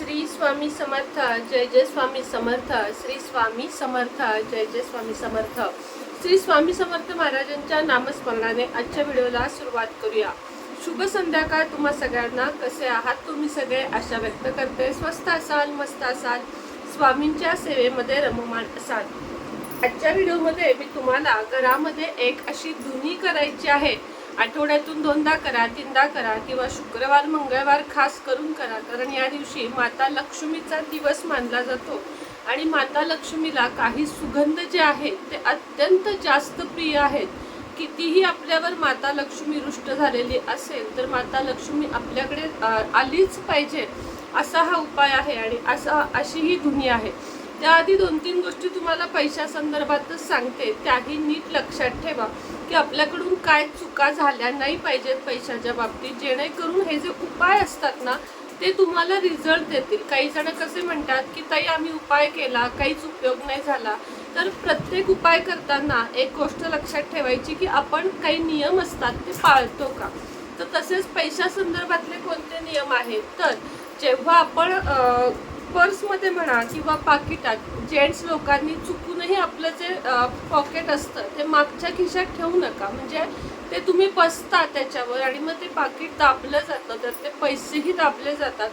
श्री स्वामी समर्थ जय जय स्वामी समर्थ श्री स्वामी समर्थ जय जय स्वामी समर्थ. श्री स्वामी समर्थ महाराजांच्या नामस्मरणाने आजच्या व्हिडिओला सुरुवात करूया. शुभ संध्याकाळ तुम्हा सगळ्यांना. कसे आहात तुम्ही सगळे? आशा व्यक्त करते. स्वस्त असाल मस्त असाल. स्वामींच्या सेवेमध्ये रममान असाल. आजच्या व्हिडिओमध्ये मी तुम्हाला घरामध्ये एक अशी धुनी करायची आहे. आठवड्यातून दोनदा करा तीनदा करा किंवा शुक्रवार मंगळवार खास करून करा. कारण या दिवशी माता लक्ष्मीचा दिवस मानला जातो. आणि माता लक्ष्मीला काही सुगंध जे आहेत ते अत्यंत जास्त प्रिय आहेत. कितीही आपल्यावर माता लक्ष्मी रुष्ट झालेली असेल तर माता लक्ष्मी आपल्याकडे आलीच पाहिजे असा हा उपाय आहे. आणि असा अशी ही धुनी आहे. त्याआधी दोन तीन गोष्टी तुम्हाला पैशा संदर्भातच सांगते. त्याही नीट लक्षात ठेवा की आपल्याकडून काय चुका झाल्या नाही पाहिजेत पैशाच्या बाबतीत. जेणेकरून हे जे उपाय असतात ना ते तुम्हाला रिझल्ट देतील. काही जण कसे म्हणतात की ताई आम्ही उपाय केला काहीच उपयोग नाही झाला. तर प्रत्येक उपाय करताना एक गोष्ट लक्षात ठेवायची की आपण काही नियम असतात ते पाळतो का? तर तसेच पैशा संदर्भातले कोणते नियम आहेत? तर जेव्हा आपण पर्समध्ये म्हणा किंवा पाकिटात जेंट्स लोकांनी चुकूनही आपलं जे पॉकेट असतं ते मागच्या खिशात ठेवू नका. म्हणजे ते तुम्ही बसता त्याच्यावर आणि मग ते पाकिट दाबलं जातं तर ते पैसेही दाबले जातात.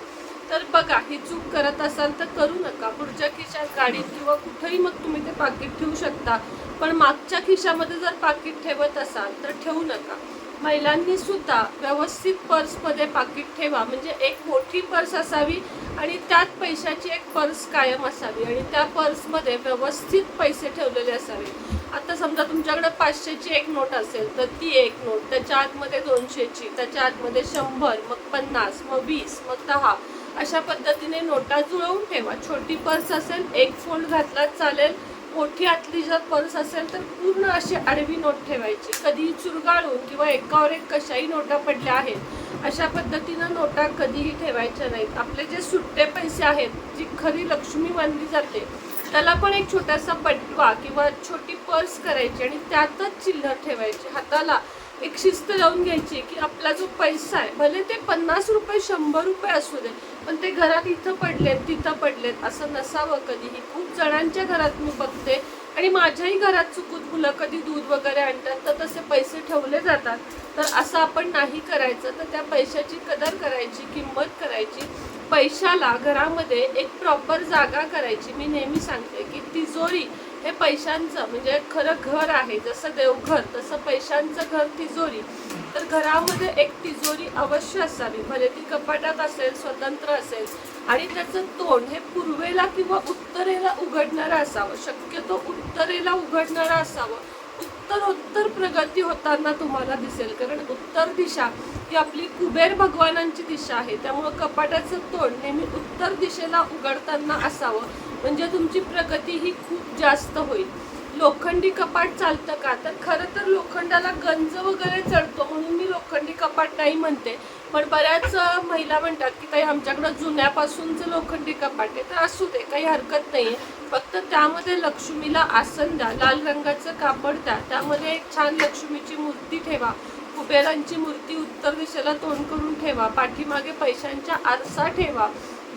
तर बघा ही चूक करत असाल तर करू नका. पुढच्या खिशात गाडीत किंवा कुठेही मग तुम्ही ते पाकिट ठेवू शकता. पण मागच्या खिशामध्ये जर पाकिट ठेवत असाल तर ठेवू नका. महिलांनी सुद्धा व्यवस्थित पर्समध्ये पाकिट ठेवा. म्हणजे एक मोठी पर्स असावी आणि त्यात पैशाची एक पर्स कायम असावी आणि त्या पर्समध्ये व्यवस्थित पैसे ठेवलेले असावे. आता समजा तुमच्याकडे पाचशेची एक नोट असेल तर ती एक नोट त्याच्या आतमध्ये दोनशेची त्याच्या आतमध्ये शंभर मग पन्नास मग वीस मग दहा अशा पद्धतीने नोटा जुळवून ठेवा. छोटी पर्स असेल एक फोल्ड घातलाच चालेल मोठी आतली जर पर्स असेल तर पूर्ण अशी आडवी नोट ठेवायची. कधीही चुरगाळून किंवा एकावर एक कशाही नोटा पडल्या आहेत अशा पद्धतीनं नोटा कधीही ठेवायच्या नाहीत. आपले जे सुट्टे पैसे आहेत जी खरी लक्ष्मी मानली जाते त्याला पण एक छोटासा पटवा किंवा छोटी पर्स करायची आणि त्यातच चिल्लर ठेवायची. हाताला एक शिस्त लावून घ्यायची की आपला जो पैसा आहे भले ते पन्नास रुपये शंभर रुपये असू दे पण ते घरात इथं पडलेत तिथं पडलेत असं नसावं कधीही. खूप जणांच्या घरात मी बघते आणि माझ्याही घरात चुकून मुलं कधी दूध वगैरे आणतात तर तसे पैसे ठेवले जातात. तर असं आपण नाही करायचं तर त्या पैशाची कदर करायची किंमत करायची. पैशाला घरामध्ये एक प्रॉपर जागा करायची. मी नेहमी सांगते की तिजोरी हे पैशांचं म्हणजे खरं घर आहे जसं देवघर तसं पैशांचं घर तिजोरी. तर घरामध्ये एक तिजोरी अवश्य असावी. भले ती कपाटात असेल स्वतंत्र असेल आणि त्याचं तोंड हे पूर्वेला किंवा उत्तरेला उघडणारं असावं. शक्यतो उत्तरेला उघडणारं असावं. उत्तरोत्तर प्रगती होताना तुम्हाला दिसेल. कारण उत्तर दिशा ही आपली कुबेर भगवानांची दिशा आहे. त्यामुळं कपाटाचं तोंड नेहमी उत्तर दिशेला उघडताना असावं. म्हणजे तुमची प्रगती ही खूप जास्त होईल. लोखंडी कपाट चालतं का? तर खरं तर लोखंडाला गंज वगैरे चढतो म्हणून मी लोखंडी कपाट नाही म्हणते. पण बऱ्याच महिला म्हणतात की काही आमच्याकडं जुन्यापासूनचं लोखंडी कपाट आहे तर असू दे काही हरकत नाही फक्त त्यामध्ये लक्ष्मीला आसन द्या लाल रंगाचं कापड द्या त्यामध्ये एक छान लक्ष्मीची मूर्ती ठेवा कुबेरांची मूर्ती उत्तर दिशेला तोंड करून ठेवा पाठीमागे पैशांचा आरसा ठेवा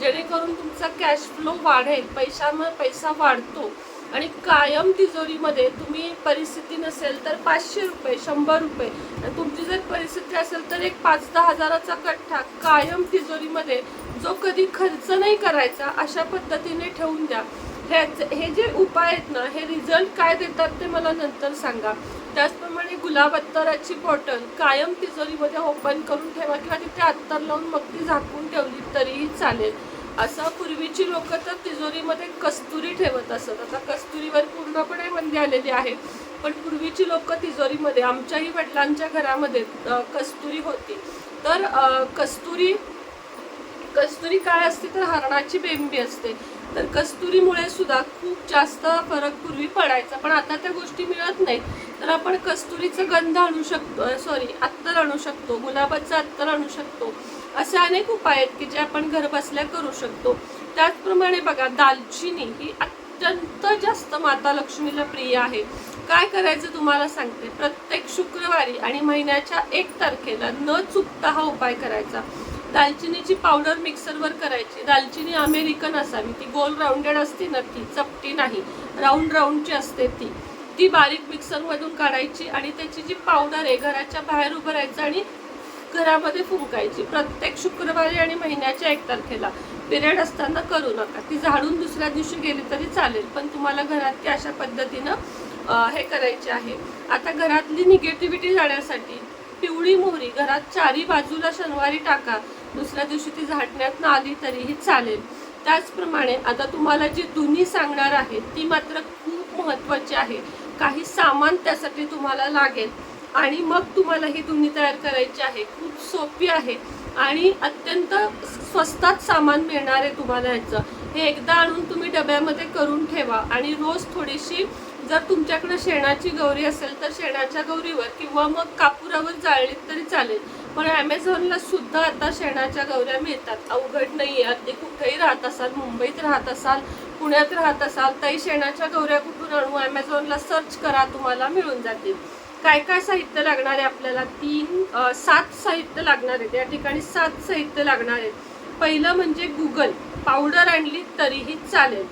जेणेकरून तुमचा कॅश फ्लो वाढेल पैशामुळे पैसा वाढतो. आणि कायम तिजोरीमध्ये तुम्ही परिस्थिती नसेल तर पाचशे रुपये शंभर रुपये. आणि तुमची जर परिस्थिती असेल तर एक पाच दहा हजाराचा कठ्ठा कायम तिजोरीमध्ये जो कधी खर्च नाही करायचा अशा पद्धतीने ठेवून द्या. ह्याच हे जे उपाय आहेत ना हे रिझल्ट काय देतात ते मला नंतर सांगा. त्याचप्रमाणे गुलाब अत्तराची बॉटल कायम तिजोरीमध्ये ओपन करून ठेवा किंवा तिथे अत्तर लावून मग ती झाकून ठेवली तरीही चालेल. असं पूर्वीची लोक तर तिजोरीमध्ये कस्तुरी ठेवत असत. आता कस्तुरीवर पूर्णपणे बंदी आलेली आहे. पण पूर्वीची लोक तिजोरीमध्ये आमच्याही वडिलांच्या घरामध्ये कस्तुरी होती. तर कस्तुरी कस्तुरी काय असते तर हरणाची बेंबी असते. तर कस्तुरीमुळे सुद्धा खूप जास्त फरक पूर्वी पडायचा. पण आता त्या गोष्टी मिळत नाहीत. तर आपण कस्तुरीचं गंध आणू शकतो सॉरी अत्तर आणू शकतो गुलाबाचं अत्तर आणू शकतो. असे अनेक उपाय आहेत की जे आपण घरबसल्या करू शकतो. त्याचप्रमाणे बघा दालचिनी ही अत्यंत जास्त माता लक्ष्मीला प्रिय आहे. काय करायचं तुम्हाला सांगते. प्रत्येक शुक्रवारी आणि महिन्याच्या एक तारखेला न चुकता हा उपाय करायचा. दालचिनीची पावडर मिक्सरवर करायची. दालचिनी अमेरिकन असावी. ती गोल राऊंडेड असते ना ती चपटी नाही. राऊंड राऊंडची असते ती. ती बारीक मिक्सरमधून काढायची आणि त्याची जी पावडर आहे घराच्या बाहेर उभं राहायचं आणि घरामध्ये फुंकायची प्रत्येक शुक्रवारी आणि महिन्याच्या एक तारखेला. पिरियड असताना करू नका. ती झाडून दुसऱ्या दिवशी गेली तरी चालेल पण तुम्हाला घरात ती अशा पद्धतीनं हे करायचे आहे. आता घरातली निगेटिव्हिटी जाण्यासाठी पिवळी मोहरी घरात चारी बाजूला शनिवारी टाका. दुसऱ्या दिवशी ती झाडण्यात आली तरीही चालेल. त्याचप्रमाणे आता तुम्हाला जी धुनी सांगणार आहे ती मात्र खूप महत्त्वाची आहे. काही सामान त्यासाठी तुम्हाला लागेल. आणि मग तुम्हाला ही तुम्ही तयार करायची आहे. खूप सोपी आहे. आणि अत्यंत स्वस्तात सामान मिळणार आहे तुम्हाला ह्याचं. हे एकदा आणून तुम्ही डब्यामध्ये करून ठेवा. आणि रोज थोडीशी जर तुमच्याकडे शेणाची गौरी असेल तर शेणाच्या गौरीवर किंवा मग कापुरावर जाळलीत तरी चालेल. पण ॲमेझॉनला सुद्धा आता शेणाच्या गौऱ्या मिळतात. अवघड नाही आहे ते कुठेही राहत असाल मुंबईत राहत असाल पुण्यात राहत असाल तरी शेणाच्या गौऱ्या कुठून आणू? ॲमेझॉनला सर्च करा तुम्हाला मिळून जातील. काय काय साहित्य लागणार आहे आपल्याला? तीन सात साहित्य लागणार आहेत. या ठिकाणी सात साहित्य लागणार आहेत. पहिलं म्हणजे गुगल. पावडर आणली तरीही चालेल.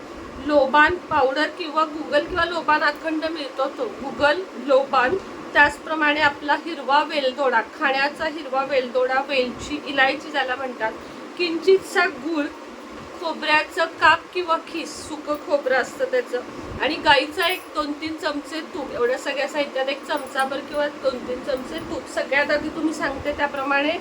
लोबान पावडर किंवा गुगल किंवा लोबान अखंड मिळतो तो. गुगल लोबान त्याचप्रमाणे आपला हिरवा वेलदोडा. खाण्याचा हिरवा वेलदोडा वेलची इलायची ज्याला म्हणतात. किंचितसा गूळ खोबऱ्याचं काप किंवा खीस सुकं खोबरं असतं त्याचं. आणि गाईचा एक दोन तीन चमचे तूप एवढ्या सगळ्या साहित्यात एक चमचाभर किंवा दोन तीन चमचे तूप. सगळ्यात आधी तुम्ही सांगते त्याप्रमाणे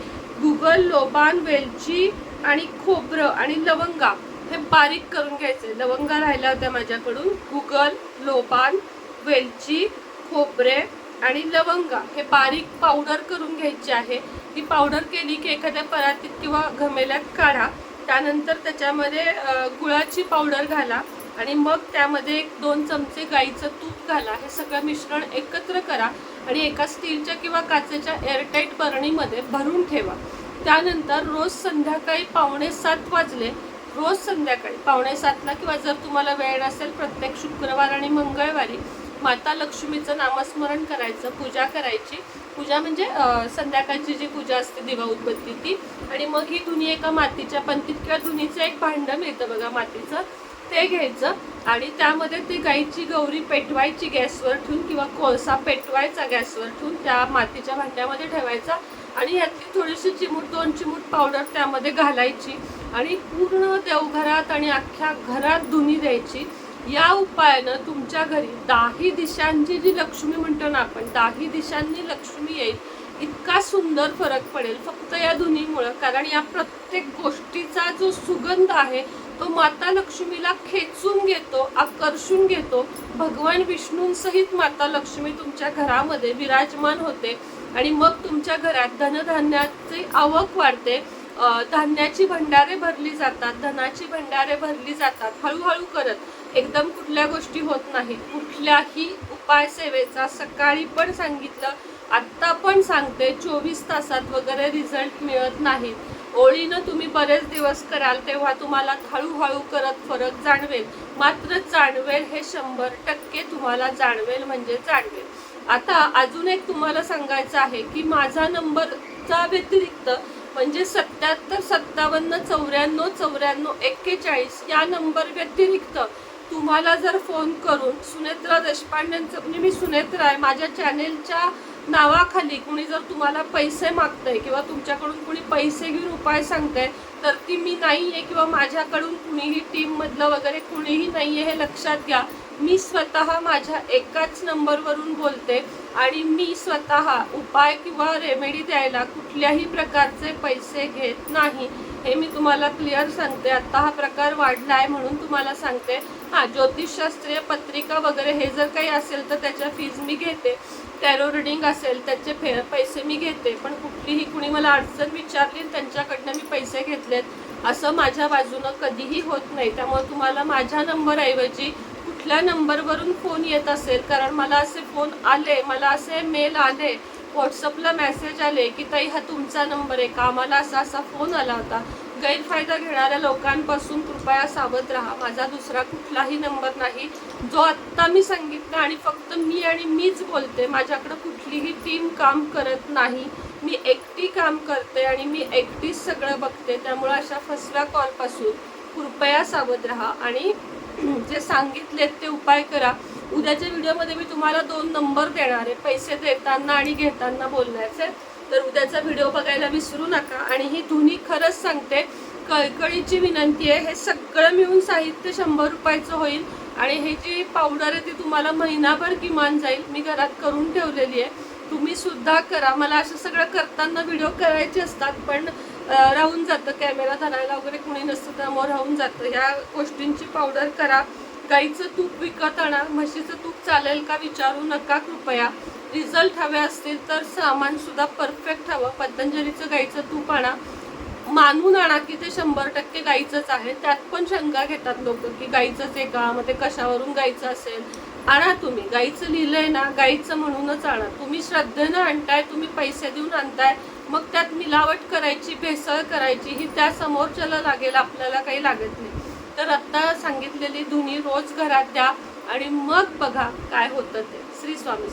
गुगल लोबान वेलची आणि खोबरं आणि लवंगा हे बारीक करून घ्यायचे. लवंगा राहिल्या होत्या माझ्याकडून. गुगल लोबान वेलची खोबरे आणि लवंगा हे बारीक पावडर करून घ्यायची आहे. ती पावडर केली की एखाद्या परातीत किंवा घमेल्यात काढा. त्यानंतर त्याच्यामध्ये गुळाची पावडर घाला आणि मग त्यामध्ये एक दोन चमचे गाईचं तूप घाला. हे सगळं मिश्रण एकत्र करा आणि एका स्टीलच्या किंवा काचेच्या एअरटाईट बरणीमध्ये भरून ठेवा. त्यानंतर रोज संध्याकाळी पावणे सात वाजले रोज संध्याकाळी पावणे सातला किंवा जर तुम्हाला वेळ असेल प्रत्येक शुक्रवार आणि मंगळवारी माता लक्ष्मीचं नामस्मरण करायचं पूजा करायची. पूजा म्हणजे संध्याकाळची जी पूजा असते दिवा उदबत्ती ती आणि मग ही धुनी एका मातीच्या पंतीत किंवा धुनीचं एक भांडं मिळतं बघा मातीचं. ते घ्यायचं आणि त्यामध्ये ती गाईची गौरी पेटवायची गॅसवर ठेवून किंवा कोळसा पेटवायचा गॅसवर ठेवून त्या मातीच्या भांड्यामध्ये ठेवायचा आणि यातली थोडीशी चिमूट दोन चिमूट पावडर त्यामध्ये घालायची आणि पूर्ण देवघरात आणि अख्ख्या घरात धुनी द्यायची. या उपायानं तुमच्या घरी दाही दिशांची जी लक्ष्मी म्हणतो ना आपण दाही दिशांनी लक्ष्मी येईल इतका सुंदर फरक पडेल फक्त या धुनीमुळं कारण या प्रत्येक गोष्टीचा जो सुगंध आहे तो माता लक्ष्मीला खेचून घेतो आकर्षून घेतो. भगवान विष्णूंसहित माता लक्ष्मी तुमच्या घरामध्ये विराजमान होते आणि मग तुमच्या घरात धनधान्याची आवक वाढते. धान्याची भंडारे भरली जातात धनाची भंडारे भरली जातात हळूहळू करत. एकदम कुठल्या गोष्टी होत नाही कुठल्याही उपाय सेवेचा सकाळी पण सांगितलं आत्ता पण सांगते चोवीस तासात वगैरे रिझल्ट मिळत नाही ओळीनं तुम्ही बरेच दिवस कराल तेव्हा तुम्हाला हळूहळू करत फरक जाणवेल. मात्र जाणवेल हे शंभर टक्के तुम्हाला जाणवेल म्हणजे जाणवेल. आता अजून एक तुम्हाला सांगायचं आहे की माझा नंबरचा व्यतिरिक्त म्हणजे सत्याहत्तर सत्तावन्न चौऱ्याण्णव चौऱ्याण्णव एक्केचाळीस या नंबर व्यतिरिक्त तुम्हाला जर फोन करून सुनेत्रा देशपांडेंचं म्हणजे मी सुनेत्रा आहे माझ्या चॅनेलच्या नावाखाली कुणी जर तुम्हाला पैसे मागतंय किंवा तुमच्याकडून कुणी पैसे घेऊन उपाय सांगतंय तर ती मी नाही आहे किंवा माझ्याकडून कुणीही टीममधलं वगैरे कुणीही नाही आहे हे लक्षात घ्या. मी स्वतः माझ्या एकाच नंबरवरून बोलते आणि मी स्वतः उपाय किंवा रेमेडी द्यायला कुठल्याही प्रकारचे पैसे घेत नाही. हे मी तुम्हाला क्लिअर सांगते. आत्ता हा प्रकार वाढला आहे म्हणून तुम्हाला सांगते. हां ज्योतिषशास्त्रीय पत्रिका वगैरे हे जर काही असेल तर त्याच्या फीज मी घेते. टॅरो रिडिंग असेल त्याचे फे पैसे मी घेते. पण कुठलीही कुणी मला अडचण विचारली त्यांच्याकडनं मी पैसे घेतलेत. असं माझ्या बाजूनं कधीही होत नाही. त्यामुळे तुम्हाला माझ्या नंबरऐवजी कुठल्या नंबरवरून फोन येत असेल कारण मला असे फोन आले मला असे मेल आले व्हॉट्सअपला मेसेज आले की ताई हा तुमचा नंबर आहे का? मला असा असा फोन आला होता. गैरफायदा घेणाऱ्या लोकांपासून कृपया सावध राहा. माझा दुसरा कुठलाही नंबर नाही. जो आत्ता मी सांगितला आणि फक्त मी आणि मीच बोलते माझ्याकडं कुठलीही टीम काम करत नाही. मी एकटी काम करते आणि मी एकटीच सगळं बघते. त्यामुळं अशा फसव्या कॉलपासून कृपया सावध राहा आणि जे सांगितलेत ते उपाय करा. उद्याच्या व्हिडिओमध्ये मी तुम्हाला दोन नंबर देणार आहे. पैसे देताना आणि घेताना बोलण्याचे. तर उद्याचा व्हिडिओ बघायला विसरू नका. आणि ही धुनी खरंच सांगते कळकळीची विनंती आहे हे सगळं मिळून साहित्य शंभर रुपयाचं होईल. आणि हे जी पावडर आहे ती तुम्हाला महिनाभर किमान जाईल. मी घरात करून ठेवलेली आहे. तुम्ही सुद्धा करा. मला असं सगळं करताना व्हिडिओ करायचे असतात पण राहून जातं. कॅमेरा धरायला वगैरे कुणी नसतं त्यामुळे राहून जातं. ह्या गोष्टींची पावडर करा. गाईचं तूप विकत आणा म्हशीचं तूप चालेल का विचारू नका कृपया. रिझल्ट हवे असतील तर सामान सुद्धा परफेक्ट हवं. पतंजलीचं गाईचं तूप आणा. मानून आणा की ते शंभर टक्के गाईचंच आहे. त्यात पण शंका घेतात लोक की गाईचंच आहे का? मग ते कशावरून गाईचं असेल? आणा तुम्ही. गाईचं लिहिलंय ना गाईचं म्हणूनच आणा. तुम्ही श्रद्धेनं आणताय तुम्ही पैसे देऊन आणताय मग त्यात मिलावट करायची भेसळ करायची ही त्या समोरच्याला लागेल आपल्याला काही लागत नाही. तर आत्ता सांगितलेली धुनी रोज घरात द्या आणि मग बघा काय होतं ते. श्री स्वामी